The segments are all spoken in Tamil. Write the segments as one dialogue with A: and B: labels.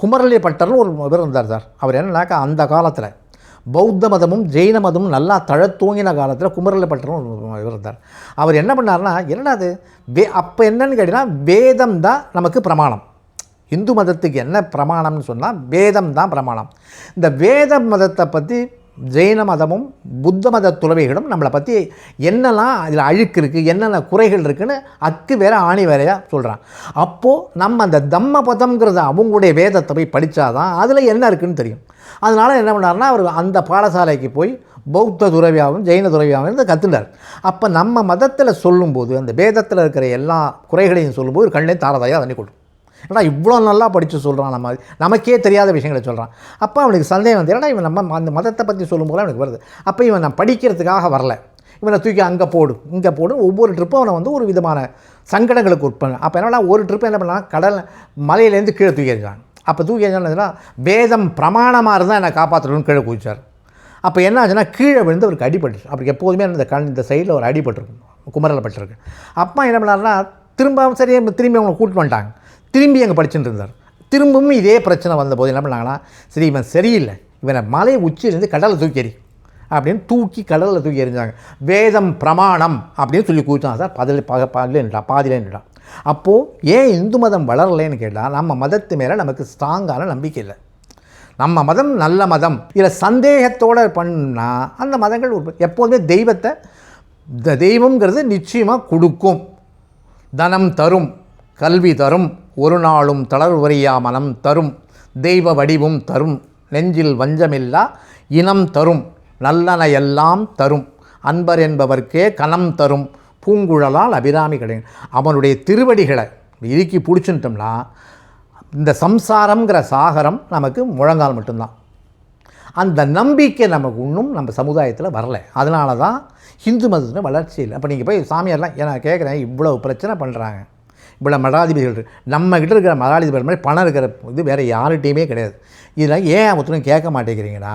A: குமரலி பட்டர்னு ஒரு இவர் இருந்தார் சார். அவர் என்னன்னாக்கா அந்த காலத்தில் பௌத்த மதமும் ஜெயின மதமும் நல்லா தழத்தூங்கின காலத்தில் குமரலி பட்டர்னு ஒரு இவர் இருந்தார். அவர் என்ன பண்ணார்னா என்னடா அது வே அப்போ என்னன்னு கேட்டிங்கன்னா வேதம் தான் நமக்கு பிரமாணம். இந்து மதத்துக்கு என்ன பிரமாணம்னு சொன்னால் வேதம் தான் பிரமாணம். இந்த வேத மதத்தை பற்றி ஜெயின மதமும் புத்த மத துறவிகளும் நம்மளை பற்றி என்னெல்லாம் அதில் அழுக்கு இருக்குது என்னென்ன குறைகள் இருக்குன்னு அக்கு வேற ஆணி வேறையாக சொல்கிறான் அப்போது நம்ம அந்த தம்ம பதம்ங்கிறத அவங்களுடைய வேதத்தை போய் படித்தாதான் அதில் என்ன இருக்குன்னு தெரியும். அதனால் என்ன பண்ணார்னா அவர் அந்த பாடசாலைக்கு போய் பௌத்த துறவியாகவும் ஜெயின துறவியாகவும் இருந்து கற்றுனார் அப்போ நம்ம மதத்தில் சொல்லும்போது அந்த வேதத்தில் இருக்கிற எல்லா குறைகளையும் சொல்லும்போது ஒரு கண்ணே தாரதாயாக தண்ணி கொள்ளும் ஏன்னா இவ்வளோ நல்லா படித்து சொல்கிறான் நம்ம நமக்கே தெரியாத விஷயங்களை சொல்கிறான் அப்போ அவனுக்கு சந்தேகம் வந்து ஏன்னா இவன் நம்ம அந்த மதத்தை பற்றி சொல்லும்போது அவனுக்கு வருது. அப்போ இவன் நான் படிக்கிறதுக்காக வரல. இவனை தூக்கி அங்கே போடு இங்கே போடு ஒவ்வொரு ட்ரிப்பும் அவனை வந்து ஒரு விதமான சங்கடங்களுக்கு உட்பண்ண அப்போ என்னன்னா ஒரு ட்ரிப்பு என்ன பண்ணலாம் கடல் மலையிலேருந்து கீழே தூக்கி எறிஞ்சான். அப்போ தூக்கி எறிஞ்சான்னா வேதம் பிரமாணமாக இருந்தால் என்னை காப்பாற்றணும்னு கீழே குதிச்சார். அப்போ என்ன ஆச்சுன்னா கீழே விழுந்து அவருக்கு அடிபட்டுச்சு. அப்படி எப்போதுமே இந்த கண் இந்த சைடில் ஒரு அடிபட்டிருக்கும் குமரில் பட்டிருக்கு. அப்பா என்ன பண்ணாருன்னா திரும்ப சரி திரும்பி அவங்க கூட்டிட்டு வந்துட்டாங்க. திரும்பி அங்கே படிச்சுட்டு இருந்தார். திரும்பவும் இதே பிரச்சனை வந்தபோது என்ன பண்ணாங்கன்னா சரி இவன் சரியில்லை. இவனை மலை உச்சியிலேருந்து கடலில் தூக்கி எறி அப்படின்னு தூக்கி கடலில் தூக்கி எறிஞ்சாங்க. வேதம் பிரமாணம் அப்படின்னு சொல்லி கூச்சான் சார் பதில் பக பாதிலேன்டா பாதிலேன்டா அப்போது ஏன் இந்து மதம் வளரலைன்னு கேட்டால் நம்ம மதத்து மேலே நமக்கு ஸ்ட்ராங்கான நம்பிக்கை இல்லை. நம்ம மதம் நல்ல மதம். இதில் சந்தேகத்தோடு பண்ணால் அந்த மதங்கள் ஒரு- எப்போதுமே தெய்வத்தை த- தெய்வம்ங்கிறது நிச்சயமாக கொடுக்கும். தனம் தரும் கல்வி தரும். ஒரு நாளும் தளர்வறியா மனம் தரும். தெய்வ வடிவும் தரும். நெஞ்சில் வஞ்சமில்லா இனம் தரும். நல்லன எல்லாம் தரும். அன்பர் என்பவர்க்கே கணம் தரும். பூங்குழலால் அபிராமி கிடையாது அவனுடைய திருவடிகளை இறுக்கி பிடிச்சுட்டோம்னா இந்த சம்சாரம்ங்கிற சாகரம் நமக்கு முழங்கால் மட்டும்தான். அந்த நம்பிக்கை நமக்கு இன்னும் நம்ம சமுதாயத்தில் வரல. அதனால தான் ஹிந்து மதத்தில் வளர்ச்சி இல்லை அப்போ நீங்கள் போய் சாமியார்லாம் ஏன்னா கேட்குறேன் இவ்வளோ பிரச்சனை பண்ணுறாங்க இவ்வளோ மடாதிபதிகள் நம்மக்கிட்ட நம்ம கிட்ட இருக்கிற மடாதிபதிகள் மாதிரி பணம் இருக்கிற இது வேறு யார்கிட்டையுமே கிடையாது. இதில் ஏன் ஒருத்தரும் கேட்க மாட்டேங்கிறீங்கன்னா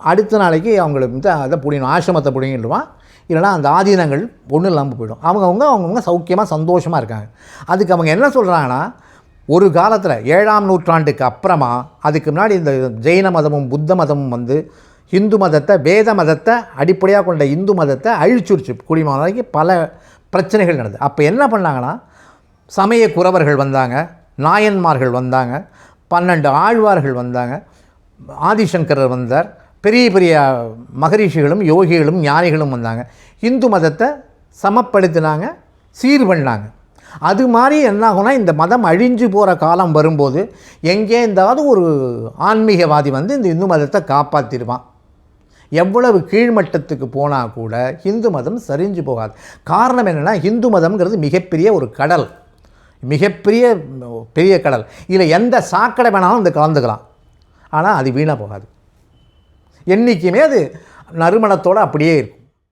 A: அடுத்த நாளைக்கு அவங்களுக்கு வந்து அதை பிடிக்கணும் ஆசிரமத்தை பிடிங்கிடுவான் இல்லைனா அந்த ஆதீனங்கள் ஒன்றும் இல்லாமல் போயிடும். அவங்கவுங்க அவங்கவுங்க சௌக்கியமாக சந்தோஷமாக இருக்காங்க. அதுக்கு அவங்க என்ன சொல்கிறாங்கன்னா ஒரு காலத்தில் ஏழாம் நூற்றாண்டுக்கு அப்புறமா அதுக்கு முன்னாடி இந்த ஜெயின மதமும் புத்த மதமும் வந்து இந்து மதத்தை வேத மதத்தை அடிப்படையாக கொண்ட இந்து மதத்தை அழிச்சுருச்சு. குடிமகனுக்கு பல பிரச்சனைகள் நடந்தது. அப்போ என்ன பண்ணாங்கன்னா சமய குறவர்கள் வந்தாங்க நாயன்மார்கள் வந்தாங்க பன்னெண்டு ஆழ்வார்கள் வந்தாங்க ஆதிசங்கரர் வந்தார் பெரிய பெரிய மகரிஷிகளும் யோகிகளும் ஞானிகளும் வந்தாங்க. இந்து மதத்தை சமப்படுத்தினாங்க சீர் பண்ணாங்க. அது மாதிரி என்ன ஆகும்னா இந்த மதம் அழிஞ்சு போகிற காலம் வரும்போது எங்கே இருந்தாவது ஒரு ஆன்மீகவாதி வந்து இந்த இந்து மதத்தை காப்பாற்றிடுவான் எவ்வளவு கீழ்மட்டத்துக்கு போனால் கூட இந்து மதம் சரிஞ்சு போகாது. காரணம் என்னென்னா இந்து மதம்ங்கிறது மிகப்பெரிய ஒரு கடல். மிகப்பெரிய பெரிய கடல். இதில் எந்த சாக்கடை வேணாலும் இந்த கலந்துக்கலாம். ஆனால் அது வீணாக போகாது. என்றைக்குமே அது நறுமணத்தோடு அப்படியே இருக்கும்.